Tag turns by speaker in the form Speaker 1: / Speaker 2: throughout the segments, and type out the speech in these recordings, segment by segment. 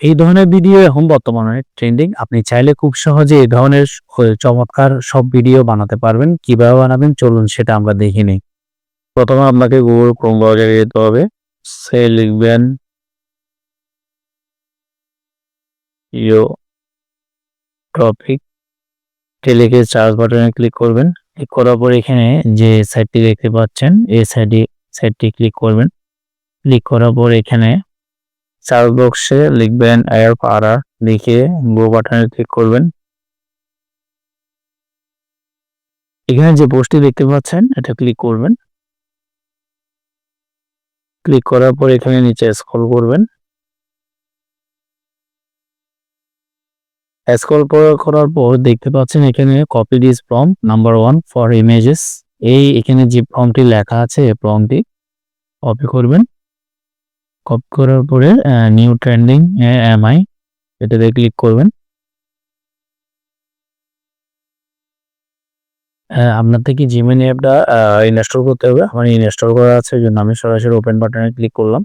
Speaker 1: এই ধরনের ভিডিও এখন বর্তমানে ট্রেন্ডিং আপনি চাইলে খুব সহজে এই ধরনের চমৎকার সব ভিডিও বানাতে পারবেন। কীভাবে বানাবেন চলুন সেটা আমরা দেখি নিই। প্রথমে আপনাকে গুগল ক্রোম ব্রাউজারে যেতে হবে। সে লিখবেন ইও টপিক লিখে সার্চ বাটনে ক্লিক করবেন। ক্লিক করার পর এখানে যে সাইটটি দেখতে পাচ্ছেন, এই সাইডে সাইটটি ক্লিক করবেন। ক্লিক করার পর এখানে সার্চ বক্সে লিখবেন এয়ার পাড়া লিখে গো বাটনে ক্লিক করবেন। এখানে যে পোস্টটি দেখতে পাচ্ছেন, এটা ক্লিক করবেন। ক্লিক করার পর এখানে নিচে স্ক্রল করবেন। স্ক্রল করার পর দেখতে পাচ্ছেন এখানে copy this form number one for images এই এখানে যে ফর্মটি লেখা আছে, এই ফর্মটি কপি করবেন। কপি করার পরে new trending M I click করবেন। আপনার থেকে জিমেল অ্যাপটা ইনস্টল করতে হবে। আমার ইনস্টল করা আছে জন্য আমি সরাসরি ওপেন বাটনে ক্লিক করলাম।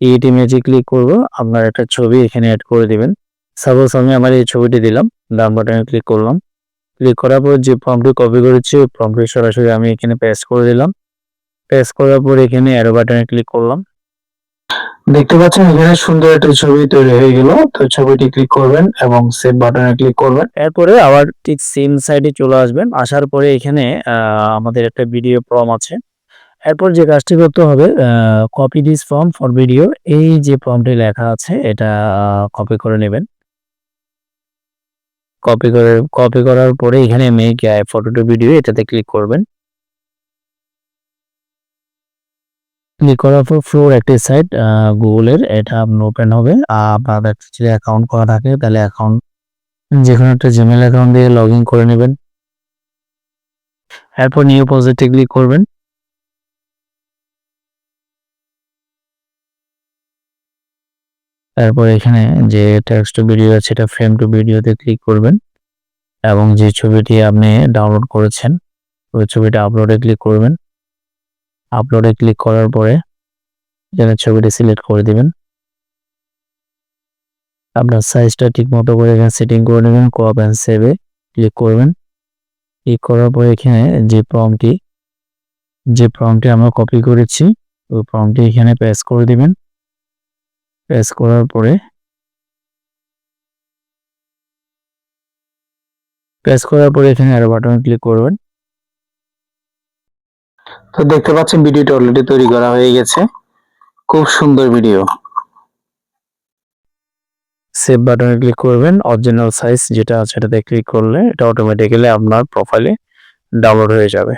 Speaker 1: এই ইমেজে ক্লিক করব, আপনার একটা ছবি এখানে অ্যাড করে দিবেন। সাপোজ আমি আমার এই ছবিটি দিলাম, ডান বাটনে ক্লিক করলাম। ক্লিক করার পর যে ফর্মটি কপি করেছি ফর্মটি সরাসরি আমি এখানে পেস্ট করে দিলাম। পেস্ট করার পর এখানে অ্যারো বাটনে ক্লিক করলাম। দেখতে পাচ্ছেন, এখানে সুন্দর একটা ছবি তৈরি হয়ে গেল। তো ছবিটি ক্লিক করবেন এবং সেভ বাটনে ক্লিক করবেন। এরপরে আবার ঠিক সেম সাইডে চলে আসবেন। আসার পরে এখানে আমাদের একটা ভিডিও ফর্ম আছে। এরপর যে কাজটি করতে হবে copy this form for video এই যে ফর্মটি লেখা আছে, এটা কপি করে নেবেন। কপি করে কপি করার পরে এখানে মেক ফটো টু ভিডিও এটাতে ক্লিক করবেন। ক্লিক করার পর ফ্লোর একটি সাইট গুগলের এটা ওপেন হবে। আর আপনাদের যদি অ্যাকাউন্ট করা থাকে, তাহলে অ্যাকাউন্ট যে কোনো একটা জিমেল অ্যাকাউন্ট দিয়ে লগ করে নেবেন। এরপর নিউ প্রজেক্টে ক্লিক করবেন। তারপর এখানে যে টেক্সট টু ভিডিও আছে, এটা ফ্রেম টু ভিডিওতে ক্লিক করবেন। এবং যে ছবিটি আপনি ডাউনলোড করেছেন, ওই ছবিটা আপলোডে ক্লিক করবেন। আপলোডে ক্লিক করার পরে এখানে ছবিটি সিলেক্ট করে দিবেন। আপনার সাইজটা ঠিক মতো করে এখানে সেটিং করে নেবেন কোয়াপ অ্যান্ড সেভে ক্লিক করবেন। ক্লিক করার পরে এখানে যে ফর্মটি যে ফর্মটি আমরা কপি করেছি, ওই ফর্মটি এখানে পেস্ট করে দিবেন। পেস্ট করার পরে পেস্ট করার পরে এখানে আরও বাটনে ক্লিক করবেন। তো দেখতে পাচ্ছেন ভিডিওটা অলরেডি তৈরি করা হয়ে গেছে। খুব সুন্দর ভিডিও। সেভ বাটনে ক্লিক করবেন অরিজিনাল সাইজ যেটা আছে এটাতে ক্লিক করলে এটা অটোমেটিক্যালি আপনার প্রোফাইলে ডাউনলোড হয়ে যাবে।